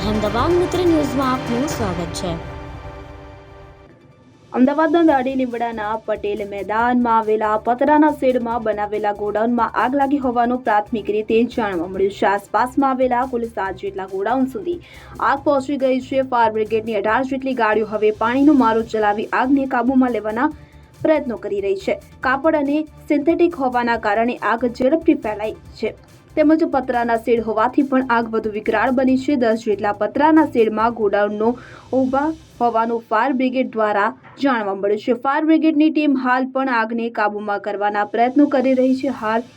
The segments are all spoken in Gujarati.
અહેમદાબાદ મિત્ર ન્યૂઝમાં આપનું સ્વાગત છે. અમદાવાદના દાડી લીમડાના પટેલ મેદાનમાં આવેલા પતરાના શેડમાં બનાવેલા ગોડાઉનમાં આગ લાગી હોવાનું પ્રાથમિક રીતે જાણવા મળ્યું. છે આસપાસમાં આવેલા કુલ સાત જેટલા ગોડાઉન સુધી આગ પહોંચી ગઈ છે. ફાયર બ્રિગેડની અઢાર જેટલી ગાડીઓ હવે પાણીનો મારો ચલાવી આગને કાબૂમાં લેવાના પ્રયત્નો કરી રહી છે. કાપડ અને સિન્થેટિક હોવાના કારણે આગ ઝડપથી ફેલાઈ છે. તેમજ પતરાના શેડ હોવાથી પણ આગ વધુ વિકરાળ બની છે. દસ જેટલા પતરાના શેડમાં ગોડાઉનનો ઊભા હોવાનું ફાયર બ્રિગેડ દ્વારા જાણવા મળ્યું છે. ફાયર બ્રિગેડની ટીમ હાલ પણ આગને કાબૂમાં કરવાના પ્રયત્નો કરી રહી છે. હાલ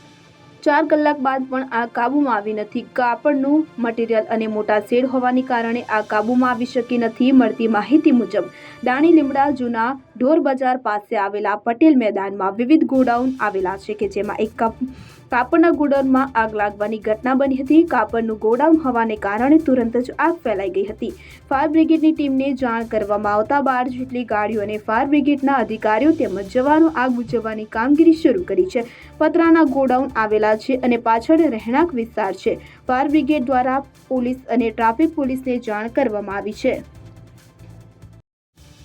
ચાર કલાક બાદ પણ આગ કાબૂમાં આવી નથી. કાપડનું મટીરિયલ અને મોટા શેડ હોવાને કારણે આગ કાબૂમાં આવી શકી નથી. મળતી માહિતી મુજબ, દાણી લીમડા જૂના ઢોર બજાર પાસે આવેલા પટેલ મેદાનમાં વિવિધ ગોડાઉન આવેલા છે કે જેમાં એક કપ, કાપડના ગોડાઉનમાં આગ લાગવાની ઘટના બની હતી. કાપડનું ગોડાઉન હોવાને કારણે તુરંત જ આગ ફેલાઈ ગઈ હતી. ફાયર બ્રિગેડની ટીમને જાણ કરવામાં આવતા બાર જેટલી ગાડીઓ અને ફાયર બ્રિગેડના અધિકારીઓ તેમજ જવાનો આગ બુઝાવવાની કામગીરી શરૂ કરી છે. પતરાના ગોડાઉન આવેલા છે અને પાછળ રહેણાંક વિસ્તાર છે. ફાયર બ્રિગેડ દ્વારા પોલીસ અને ટ્રાફિક પોલીસને જાણ કરવામાં આવી છે.